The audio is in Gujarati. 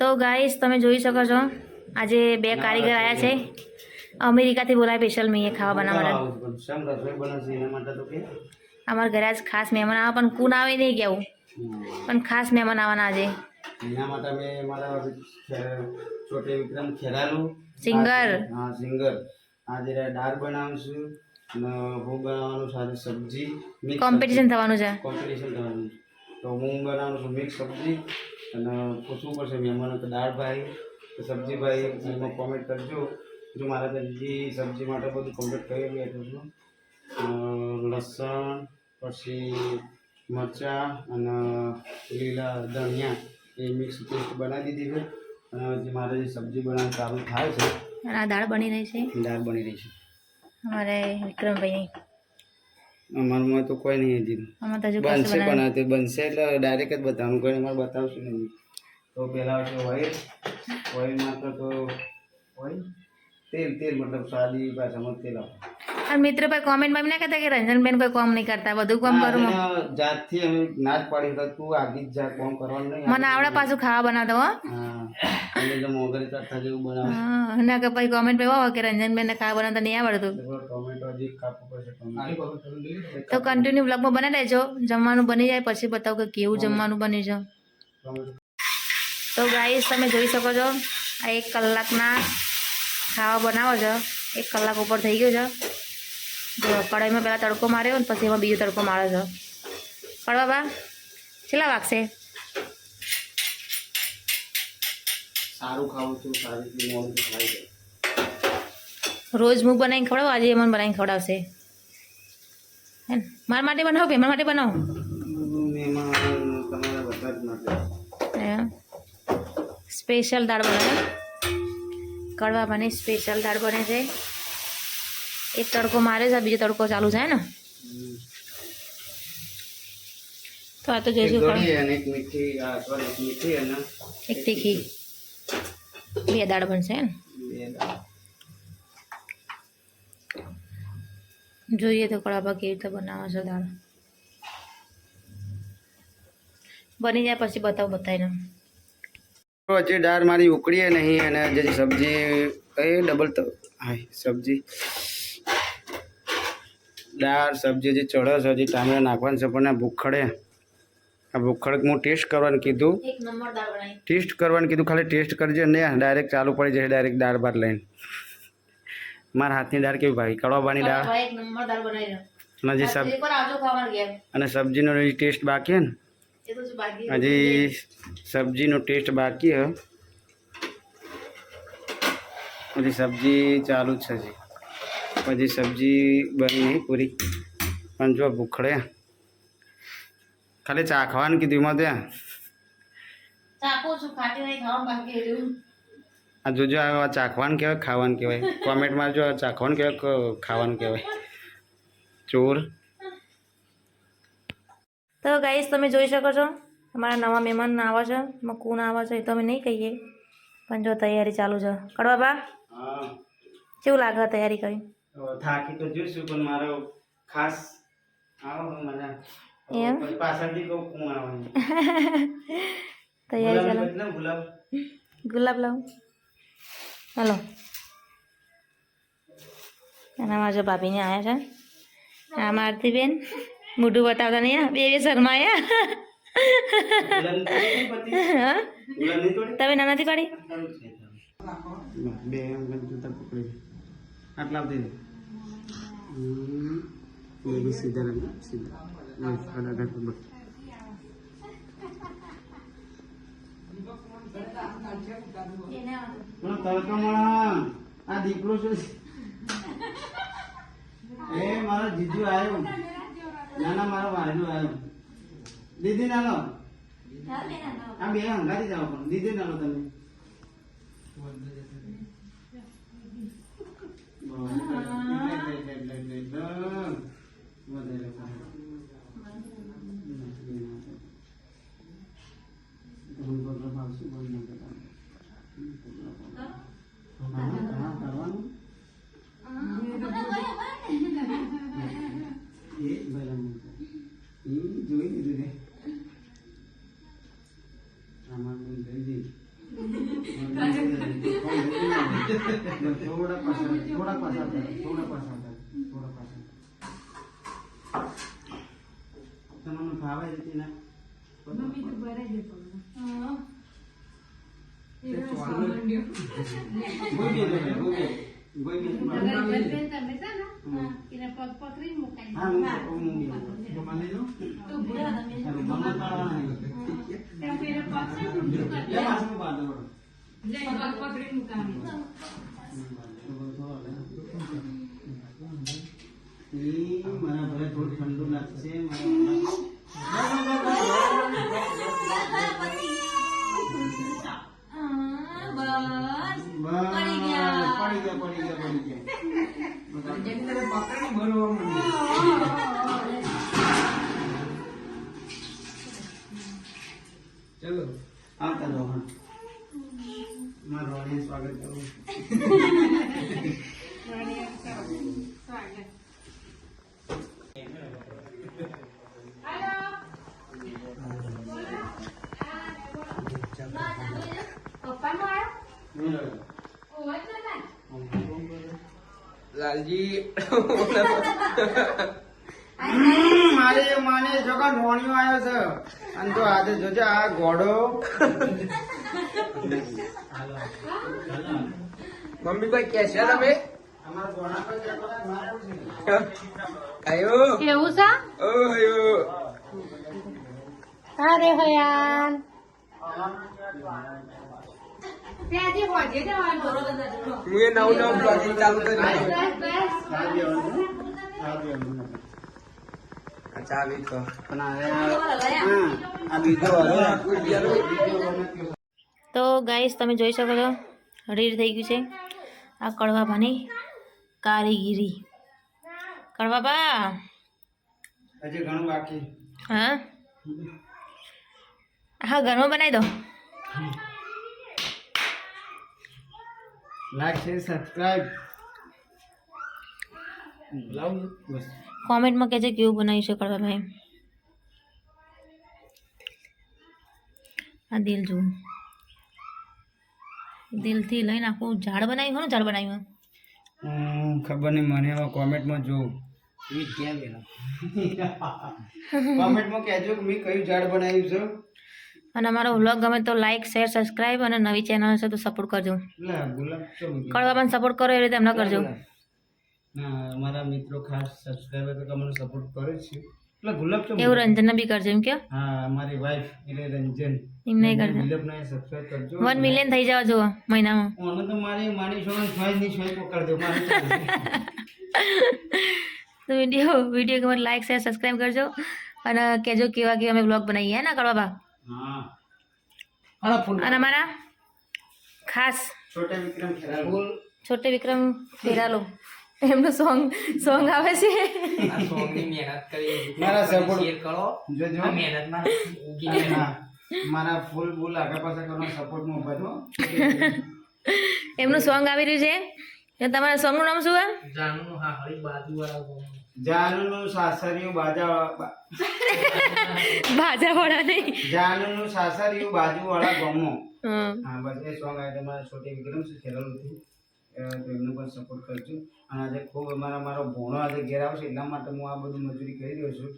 તો ગાઈસ તમે જોઈ શકો છો આજે બે કારીગર આવ્યા છે. અમેરિકાથી બોલાય સ્પેશિયલ મેં ખાવા બનાવવા અમારા ઘરે આજ ખાસ મહેમાન આવે પણ કુન આવે નહીં કેવું પણ ખાસ મહેમાન આવવાના આજે. એના માટે અમે મારા છોટે વિક્રમ ખેરાલુ. સિંગર. હા સિંગર. આજે દાળ બનાવશું હું બનાવવાનું સાથે સબ્જી કોમ્પિટિશન થવાનું છે. કોમ્પિટિશન થવાનું તો હું બનાવું છું મિક્સ સબ્જી અને પૂછવું પડશે મહેમાનો કે દાળ ભાઈ કે સબ્જી ભાઈ એમાં કોમેન્ટ કરજો. જો મારા તરફથી સબ્જી માટે બધું કમ્પ્લીટ કરી બેઠું છું લસણ પછી મરચાં અને લીલા ધનિયા એ મિક્સ પેસ્ટ બનાવી દીધી છે. અને જે મારે જે સબ્જી બનાવવાનું ચાલુ થાય છે આ દાળ બની રહી છે? દાળ બની રહી છે. અમારે વિક્રમભાઈની અમારામાં તો કોઈ નહીં હજી. બનશે પણ તે બનશે એટલે ડાયરેક્ટ જ બતાવવાનું કોઈ અમારે બતાવશું નહીં તો પહેલાં આવશે ઓઇલ ઓઇલમાં તો તો ઓઇલ તેલ તેલ મતલબ સાદી ભાષામાં તેલ અને મિત્ર ભાઈ કોમેન્ટમાં એમ ના કહેતા કે રંજનબેન કોઈ કામ નહીં કરતા બધું કામ કરું. જાતથી અમે ના જ પાડી હતા તું આગી જ જા કોમ કરવાનું નહીં મને આવડા પાછું ખાવા બનાવતા હો. જો મોગરી કરતા જેવું બનાવ. હા, ના કે ભાઈ કોમેન્ટ હોય કે રંજનબેનને ખાવા બનાવતા નહીં આવડતું. તો કન્ટિન્યુ બ્લોગમાં બનાવી લેજો જમવાનું બની જાય પછી બતાવો કે કેવું જમવાનું બની છે. તો ગાઈસ તમે જોઈ શકો છો આ એક કલાકના ખાવા બનાવો છો. એક કલાક ઉપર થઈ ગયો છે. કડાઈમાં કઢાઈમાં પહેલાં તડકો માર્યો ને પછી એમાં બીજો તડકો માર્યો છે. કડવા બા કેટલા વાગશે? સારું ખાવું છું સારી મોડું ખાઈ જાય રોજ હું બનાવીને ખવડાવું આજે એ મને બનાવીને ખવડાવશે હે ને મારા માટે બનાવો કે મારા માટે બનાવો મહેમાન તમારા બધા જ માટે સ્પેશિયલ દાળ બને કડવા બને સ્પેશિયલ દાળ બને છે એક તડકો મારે છે બીજો તડકો ચાલુ છે ને તો આ તો એક જોઈશું ગળી કડવા. અને એક મીઠી આ sorry, એક મીઠી અને એક તીખી બે દાળ બનશે ને બે દાળ. જોઈએ તો કળાપા કેવી રીતે બનાવે છે દાળ. બની જાય પછી બતાવો બતાવીને. હજી દાળ મારી ઉકળીએ નહીં અને જે સબ્જી એ ડબલ તો હાય સબ્જી. દાળ સબ્જી જે ચડે છે હજી ટામેટા નાખવાનું છે પણ ભૂખડે. આ ભૂખડ હું ટેસ્ટ કરવાનું કીધું. એક નંબર દાળ બનાવી. ટેસ્ટ કરવાનું કીધું ખાલી ટેસ્ટ કરજે ને ડાયરેક્ટ ચાલુ પડી જશે ડાયરેક્ટ દાળ ભાત લઈને. મારા હાથની દાળ કેવી ભાઈ? કડવાબાની દાળ? એક નંબર દાળ બનાવી અને હજી સબ એકવાર આવજો ખાવાનું ઘેર. અને સબ્જીનો હજી ટેસ્ટ બાકી હે ને? એ તો શું બાકી હજી સબ્જીનો ટેસ્ટ બાકી હે. હજી સબ્જી ચાલુ જ છે હજી. હજી સબ્જી બની નહીં પૂરી. પણ જો ભૂખડે. ખાલી ચાખવાનું કીધું એમાં ત્યાં ચાખો છું ખાટી નહીં ખાવાનું બાકી રહ્યું આ જોજો આ ચાખવાનું કહેવાય ખાવાનું કહેવાય. કોમેન્ટમાં જો આ ચાખવાનું કહેવાય કે ખાવાનું કહેવાય. ચોર. તો ગાઈસ તમે જોઈ શકો છો અમારા નવા મહેમાન આવે છે એમાં કોણ આવે છે એ તો અમે નહીં કહીએ પણ જો તૈયારી ચાલુ છે. કડવા બા કેવું લાગે તૈયારી કરી? થાકી તો જોઈશું પણ મારો ખાસ આવો મજા એમ? પાછળથી કહું કોણ આવે તૈયારી ચાલુ? ગુલાબ ગુલાબ? ગુલાબ લાવ હલો. એનામાં જો ભાભીને આવ્યા છે. આ મારતી બેન મોઢું બતાવતા નહીં બે બે શરમાયા. તમે ના નાનાથી પાડી? બી સીધા સીધા. બસ આડા ઘાટ પર બસ. પણ તડકામાં આ દીકરો છે? એ મારો જીજુ આવ્યો. ના ના મારો વાયરો આવ્યો. દીદી નાનો. આ બે હંગાતી જાઓ પણ. દીદી નાનો તમે. थोड़ा पास थोड़ा पास आता है थोड़ा पास आता है थोड़ा पास તમને ફાવે છે ને મમ્મી તો ભરાઈ જતો હા એ સાંભળ્યો ગોઈ ગયો ગોઈ ગોઈ ગયો તમે તમે છે ને એના પગ પકડી મુકાઈ હા હું હું તો મને લો તો ભૂલા તમે મને પાડવાના નહીં એટલે પગ છે ને લે પાછું બાંધો મારા ઘરે થોડું ઠંડુ લાગશે ચલો. આવતા રહો હા. સ્વાગત કરું લાલજી. મારે માને જોકા નોણિયો આવ્યો છે. અને તો આજે જોજે આ ઘોડો મમ્મી કોઈ કે છે તમે? છે? એવું છે? ઓ હયો અરે હયાન. હું એ નવું નવું બ્લોગિંગ ચાલુ કરી તો પણ આ- બીજો. તો ગાઈસ તમે જોઈ શકો છો રીર થઈ ગયું છે. આ કડવાભાની કારીગીરી. કડવાબા હજી ઘણું બાકી. હા? હા ઘરમાં બનાવી દો. લાઈક સબસ્ક્રાઇબ બસ કોમેન્ટમાં કહેજો કેવું બનાવ્યું છે કડવાભાઈ આ દિલ જુઓ. દિલથી લઈને આખું ઝાડ બનાવ્યું હોય ને ઝાડ બનાવ્યું. ખબર નહીં મને હવે કોમેન્ટમાં જોઉં કોમેન્ટમાં કહેજો કે મેં કયું ઝાડ બનાવ્યું છે. અને અમારો વ્લોગ ગમે તો લાઈક શેર સબસ્ક્રાઈબ અને નવી ચેનલ છે તો સપોર્ટ કરજો. કડવાભાઈને સપોર્ટ કરો એ રીતે એમને કરજો. ના અમારા મિત્રો ખાસ સબસ્ક્રાઇબર તો તમને સપોર્ટ કરે છે. એટલે ગુલાબ ચમ એવું રંજનને બી કરજો એમ કે હા મારી વાઈફ એટલે રંજન. એમને નહીં ગુલાબ ગુલાબને સબસ્ક્રાઇબ કરજો. વન મિલિયન થઈ જાવ જો મહિનામાં. ઓને તો મારી માની છોકરા છોયની છોય પકડ દો મારી તો વીડિયો વિડિયો ગમે લાઈક શેર સબસ્ક્રાઇબ કરજો. અને કેજો કેવા કેવા અમે બ્લોગ બનાવીએ હે ને કડવાબા હા. અને મારા ખાસ છોટે વિક્રમ ખેરાલો. છોટે વિક્રમ ફેરાલો એમનું સોંગ સોંગ આવે છે. આ સોંગની મહેનત કરી મારા શેર કરો જોજો આ ફૂલ ફૂલ આગળ પાછળ કરવાનો સપોર્ટમાં ઊભા છો એમનું સોંગ આવી રહ્યું છે. તો તમારા સોંગનું નામ શું છે? જાનું હા હરી બાજુવાળા જાનુનું સાસરિયું બાજા બા- ભાજાવાળા નહીં. જાનુનું સાસરિયું બાજુવાળા ગામમાં હમ. હા બસ એ સોંગ આવે તમારા છોટી વિક્રમ છે અ, એમને પણ સપોર્ટ કરજો. અને આજે ખૂબ અમારા મારો ભોણો આજે ઘેર આવશે, એટલા માટે હું આ બધું મજૂરી કરી રહ્યો છું.